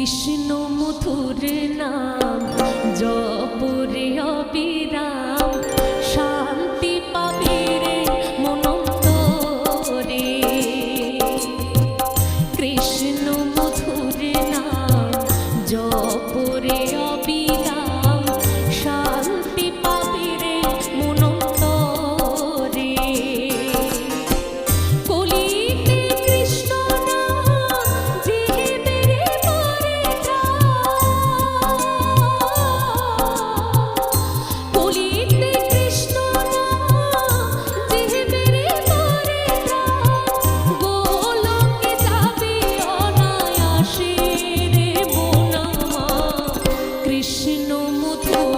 কৃষ্ণ মথুর অবিরাম বিষ্ণু মধু।